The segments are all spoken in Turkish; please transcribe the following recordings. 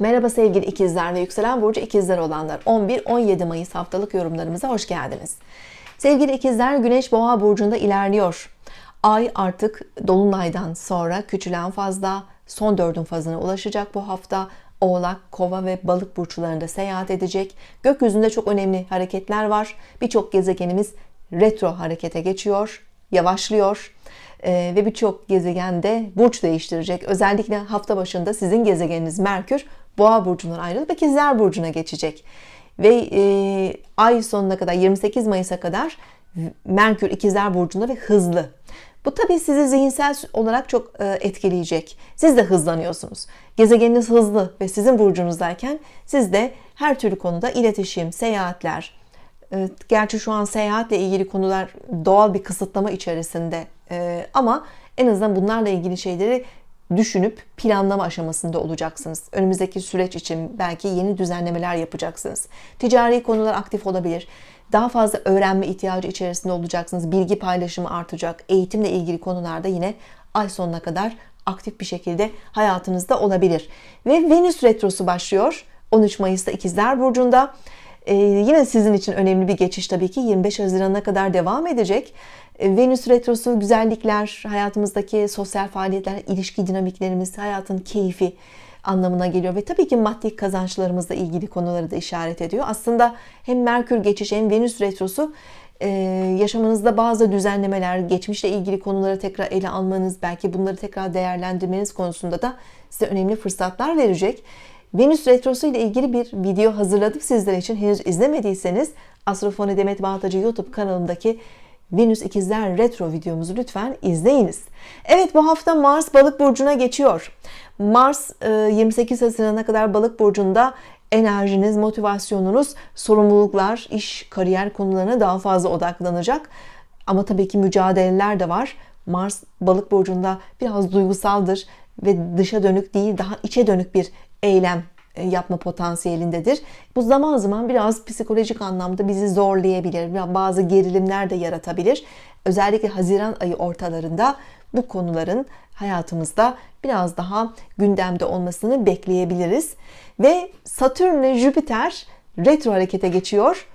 Merhaba sevgili ikizler ve yükselen burcu ikizler olanlar 11-17 Mayıs haftalık yorumlarımıza hoş geldiniz. Sevgili ikizler Güneş Boğa burcunda ilerliyor. Ay artık dolunaydan sonra küçülen fazla son dördün fazına ulaşacak bu hafta. Oğlak, Kova ve Balık burçlarında seyahat edecek. Gökyüzünde çok önemli hareketler var. Birçok gezegenimiz retro harekete geçiyor, yavaşlıyor. Ee, ve birçok gezegende burç değiştirecek. Özellikle hafta başında sizin gezegeniniz Merkür Boğa burcundan ayrılıp İkizler burcuna geçecek. Ve e, ay sonuna kadar 28 Mayıs'a kadar Merkür İkizler burcunda ve hızlı. Bu tabii sizi zihinsel olarak çok e, etkileyecek. Siz de hızlanıyorsunuz. Gezegeniniz hızlı ve sizin burcunuzdayken siz de her türlü konuda iletişim, seyahatler, e, gerçi şu an seyahatle ilgili konular doğal bir kısıtlama içerisinde e, ama en azından bunlarla ilgili şeyleri düşünüp planlama aşamasında olacaksınız. Önümüzdeki süreç için belki yeni düzenlemeler yapacaksınız. Ticari konular aktif olabilir. Daha fazla öğrenme ihtiyacı içerisinde olacaksınız. Bilgi paylaşımı artacak. Eğitimle ilgili konularda yine ay sonuna kadar aktif bir şekilde hayatınızda olabilir. Ve Venüs retrosu başlıyor. 13 Mayıs'ta İkizler Burcu'nda. Ee, yine sizin için önemli bir geçiş tabii ki 25 Haziran'a kadar devam edecek. Ee, Venüs retrosu güzellikler, hayatımızdaki sosyal faaliyetler, ilişki dinamiklerimiz, hayatın keyfi anlamına geliyor ve tabii ki maddi kazançlarımızla ilgili konuları da işaret ediyor. Aslında hem Merkür geçişi hem Venüs retrosu e, yaşamınızda bazı düzenlemeler, geçmişle ilgili konuları tekrar ele almanız, belki bunları tekrar değerlendirmeniz konusunda da size önemli fırsatlar verecek. Venüs Retrosu ile ilgili bir video hazırladım sizler için. Henüz izlemediyseniz Astrofoni Demet Baltacı YouTube kanalımdaki Venüs İkizler Retro videomuzu lütfen izleyiniz. Evet bu hafta Mars Balık Burcu'na geçiyor. Mars 28 e, Haziran'a kadar Balık Burcu'nda enerjiniz, motivasyonunuz, sorumluluklar, iş, kariyer konularına daha fazla odaklanacak. Ama tabii ki mücadeleler de var. Mars Balık Burcu'nda biraz duygusaldır ve dışa dönük değil daha içe dönük bir eylem e, yapma potansiyelindedir. Bu zaman zaman biraz psikolojik anlamda bizi zorlayabilir. Bazı gerilimler de yaratabilir. Özellikle Haziran ayı ortalarında bu konuların hayatımızda biraz daha gündemde olmasını bekleyebiliriz. Ve Satürn ile Jüpiter retro harekete geçiyor.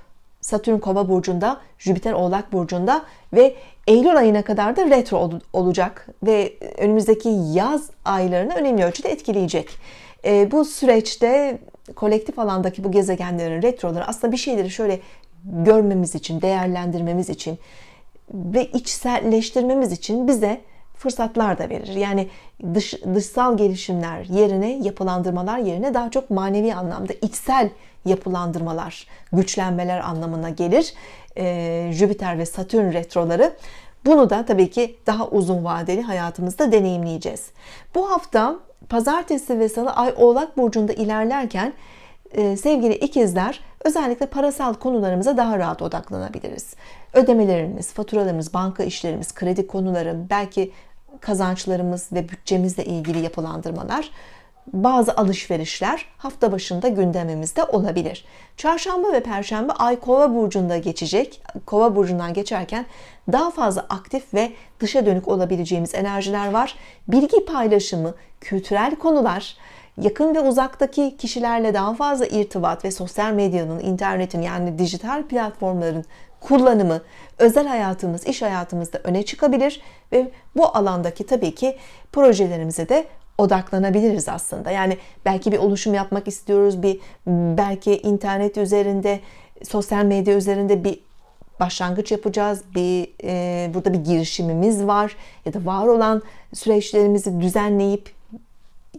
Satürn Kova burcunda, Jüpiter Oğlak burcunda ve Eylül ayına kadar da retro olacak ve önümüzdeki yaz aylarını önemli ölçüde etkileyecek. E, bu süreçte kolektif alandaki bu gezegenlerin retroları aslında bir şeyleri şöyle görmemiz için, değerlendirmemiz için ve içselleştirmemiz için bize fırsatlar da verir. Yani dış, dışsal gelişimler yerine, yapılandırmalar yerine daha çok manevi anlamda içsel yapılandırmalar, güçlenmeler anlamına gelir. Ee, Jüpiter ve Satürn retroları. Bunu da tabii ki daha uzun vadeli hayatımızda deneyimleyeceğiz. Bu hafta pazartesi ve salı ay oğlak burcunda ilerlerken e, sevgili ikizler özellikle parasal konularımıza daha rahat odaklanabiliriz. Ödemelerimiz, faturalarımız, banka işlerimiz, kredi konuları, belki kazançlarımız ve bütçemizle ilgili yapılandırmalar bazı alışverişler hafta başında gündemimizde olabilir. Çarşamba ve perşembe ay kova burcunda geçecek. Kova burcundan geçerken daha fazla aktif ve dışa dönük olabileceğimiz enerjiler var. Bilgi paylaşımı, kültürel konular, yakın ve uzaktaki kişilerle daha fazla irtibat ve sosyal medyanın, internetin yani dijital platformların kullanımı özel hayatımız, iş hayatımızda öne çıkabilir ve bu alandaki tabii ki projelerimize de odaklanabiliriz aslında. Yani belki bir oluşum yapmak istiyoruz, bir belki internet üzerinde, sosyal medya üzerinde bir başlangıç yapacağız. Bir e, burada bir girişimimiz var ya da var olan süreçlerimizi düzenleyip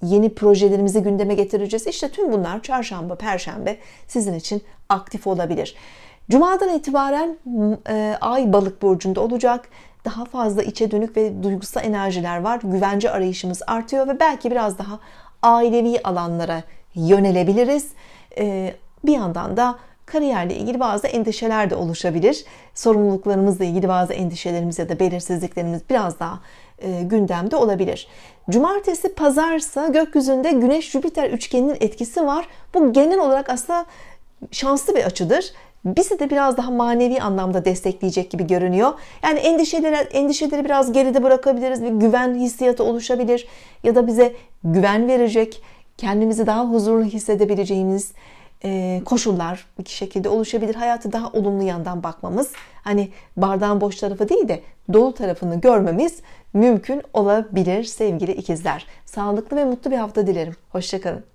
yeni projelerimizi gündeme getireceğiz. İşte tüm bunlar çarşamba, perşembe sizin için aktif olabilir. Cuma'dan itibaren e, Ay balık burcunda olacak. Daha fazla içe dönük ve duygusal enerjiler var. Güvence arayışımız artıyor ve belki biraz daha ailevi alanlara yönelebiliriz. E, bir yandan da kariyerle ilgili bazı endişeler de oluşabilir. Sorumluluklarımızla ilgili bazı endişelerimiz ya da belirsizliklerimiz biraz daha e, gündemde olabilir. Cumartesi pazarsa gökyüzünde Güneş Jüpiter üçgeninin etkisi var. Bu genel olarak aslında şanslı bir açıdır bizi de biraz daha manevi anlamda destekleyecek gibi görünüyor. Yani endişeleri, endişeleri biraz geride bırakabiliriz. Bir güven hissiyatı oluşabilir ya da bize güven verecek, kendimizi daha huzurlu hissedebileceğimiz e, koşullar bir şekilde oluşabilir. Hayatı daha olumlu yandan bakmamız, hani bardağın boş tarafı değil de dolu tarafını görmemiz mümkün olabilir sevgili ikizler. Sağlıklı ve mutlu bir hafta dilerim. Hoşçakalın.